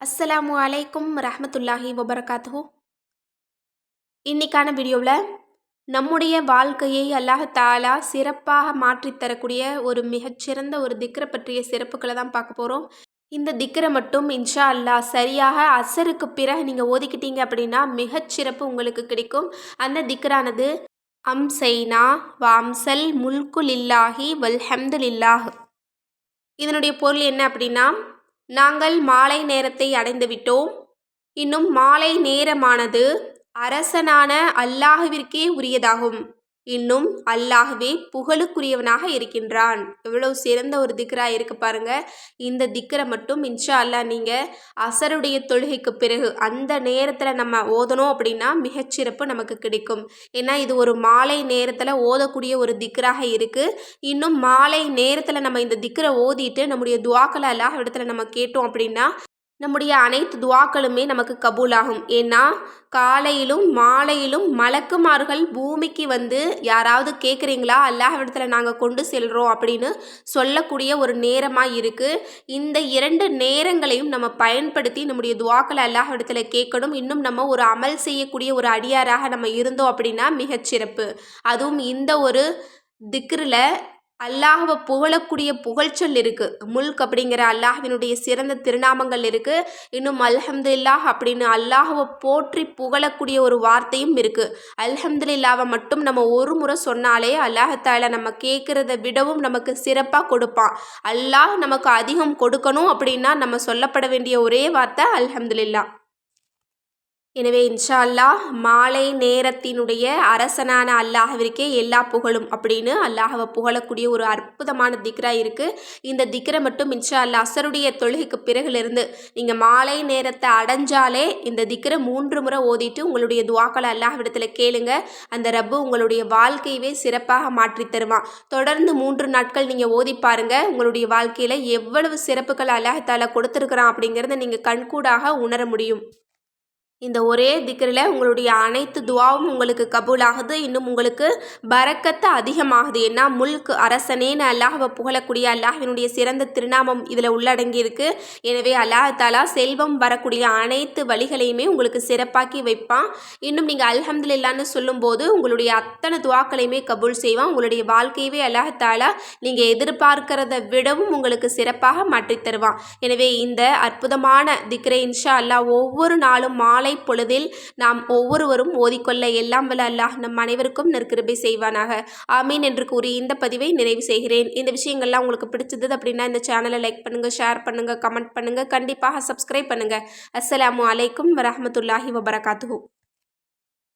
அஸ்ஸலாமு அலைக்கும் ரஹமத்துல்லாஹி வபரகாத்து இன்னைக்கான வீடியோவில் நம்முடைய வாழ்க்கையை அல்லாஹ் தாலா சிறப்பாக மாற்றித் தரக்கூடிய ஒரு மிகச்சிறந்த ஒரு திக்கரை பற்றிய சிறப்புகளை தான் பார்க்க போகிறோம் இந்த திக்கரை மட்டும் இன்ஷா அல்லாஹ் சரியாக அசருக்கு பிறகு நீங்கள் ஓதிக்கிட்டீங்க அப்படின்னா மிகச்சிறப்பு உங்களுக்கு கிடைக்கும். அந்த திக்கரானது அம்சைனா வாம்சல் முல்குல் இல்லாஹி வல்ஹம்துலில்லாஹ். இதனுடைய பொருள் என்ன அப்படின்னா நாங்கள் மாலை நேரத்தை அடைந்துவிட்டோம். இன்னும் மாலை நேரமானது அரசனான அல்லாஹுவிற்கே உரியதாகும். இன்னும் அல்லாஹ்வே புகழுக்குரியவனாக இருக்கின்றான். எவ்வளோ சிறந்த ஒரு திக்ரா இருக்கு பாருங்க. இந்த திக்கரை மட்டும் இன்ஷா அல்லா நீங்கள் அசருடைய தொழுகைக்கு பிறகு அந்த நேரத்தில் நம்ம ஓதணும் அப்படின்னா மிகச்சிறப்பு நமக்கு கிடைக்கும். ஏன்னா இது ஒரு மாலை நேரத்தில் ஓதக்கூடிய ஒரு திக்கராக இருக்குது இன்னும் மாலை நேரத்தில் நம்ம இந்த திக்கரை ஓதிட்டு நம்முடைய துவாக்களை அல்லாஹ் இடத்துல நம்ம கேட்டோம் அப்படின்னா நம்முடைய அனைத்து துவாக்களுமே நமக்கு கபூலாகும். ஏன்னா காலையிலும் மாலையிலும் மலக்குமார்கள் பூமிக்கு வந்து யாராவது கேட்குறீங்களா அல்லாஹிடத்தில் நாங்கள் கொண்டு செல்கிறோம் அப்படின்னு சொல்லக்கூடிய ஒரு நேரமாக இருக்குது இந்த இரண்டு நேரங்களையும் நம்ம பயன்படுத்தி நம்முடைய துவாக்களை அல்லாஹிடத்தில் கேட்கணும். இன்னும் நம்ம ஒரு அமல் செய்யக்கூடிய ஒரு அடியாராக நம்ம இருந்தோம் அப்படின்னா மிகச்சிறப்பு. அதுவும் இந்த ஒரு திக்ரில் அல்லாஹவை புகழக்கூடிய புகழ்ச்சொல் இருக்குது முல்க் அப்படிங்கிற அல்லாஹினுடைய சிறந்த திருநாமங்கள் இருக்குது இன்னும் அல்ஹம்துல்லாஹ் அப்படின்னு அல்லாஹவை போற்றி புகழக்கூடிய ஒரு வார்த்தையும் இருக்குது அல்ஹம்துல்லாவை மட்டும் நம்ம ஒரு முறை சொன்னாலே அல்லாஹத்தால நம்ம கேட்குறத விடவும் நமக்கு சிறப்பாக கொடுப்பான். அல்லாஹ் நமக்கு அதிகம் கொடுக்கணும் அப்படின்னா நம்ம சொல்லப்பட வேண்டிய ஒரே வார்த்தை அல்ஹம்துல்லா எனவே இன்ஷா அல்லாஹ் மாலை நேரத்தினுடைய அரசனான அல்லாஹவிற்கே எல்லா புகழும் அப்படின்னு அல்லாஹவை புகழக்கூடிய ஒரு அற்புதமான திக்ரா இருக்குது இந்த திக்ரை மட்டும் இன்ஷா அல்லா அசருடைய தொழுகைக்கு பிறகுலேருந்து நீங்கள் மாலை நேரத்தை அடைஞ்சாலே இந்த திக்ரை மூன்று முறை ஓதிட்டு உங்களுடைய துவாக்களை அல்லாஹ்விடத்தில் கேளுங்க. அந்த ரப்பு உங்களுடைய வாழ்க்கையவே சிறப்பாக மாற்றி தருவான். தொடர்ந்து மூன்று நாட்கள் நீங்கள் ஓதி பாருங்க. உங்களுடைய வாழ்க்கையில் எவ்வளவு சிறப்புகள் அல்லாஹால கொடுத்துருக்குறான் அப்படிங்கிறத நீங்கள் கண்கூடாக உணர முடியும். இந்த ஒரே திக்கரில் உங்களுடைய அனைத்து துவாவும் உங்களுக்கு கபூலாகுது. இன்னும் உங்களுக்கு பறக்கத்து அதிகமாகுது. ஏன்னா முல்க் அரசனேன்னு அல்லாஹவை புகழக்கூடிய அல்லாஹினுடைய சிறந்த திருநாமம் இதில் உள்ளடங்கியிருக்கு. எனவே எனவே அல்லாஹாலா செல்வம் வரக்கூடிய அனைத்து வழிகளையுமே உங்களுக்கு சிறப்பாக்கி வைப்பான். இன்னும் நீங்கள் அல்ஹம்துல்லான்னு சொல்லும்போது உங்களுடைய அத்தனை துவாக்களையுமே கபூல் செய்வான். உங்களுடைய வாழ்க்கையவே அல்லாஹாலா நீங்கள் எதிர்பார்க்கிறத விடவும் உங்களுக்கு சிறப்பாக மாற்றித் தருவான். எனவே இந்த அற்புதமான திக்கரை இன்ஷா அல்லாஹ் ஒவ்வொரு நாளும் மாலை காலை பொழுதில் நாம் ஒவ்வொருவரும் ஓதிக்கொள்ள எல்லாம் வல்ல அல்லாஹ் நம் அனைவருக்கும் நற்கிருபை செய்வானாக. ஆமீன் என்று கூறி இந்த பதிவை நிறைவு செய்கிறேன். இந்த விஷயங்கள்லாம் உங்களுக்கு பிடிச்சது அப்படின்னா இந்த சேனலை லைக் பண்ணுங்கள் ஷேர் பண்ணுங்கள் கமெண்ட் பண்ணுங்கள் கண்டிப்பாக சப்ஸ்கிரைப் பண்ணுங்கள் அஸ்லாம் அலைக்கும் வரமத்துல்லாஹி வபரகாத்து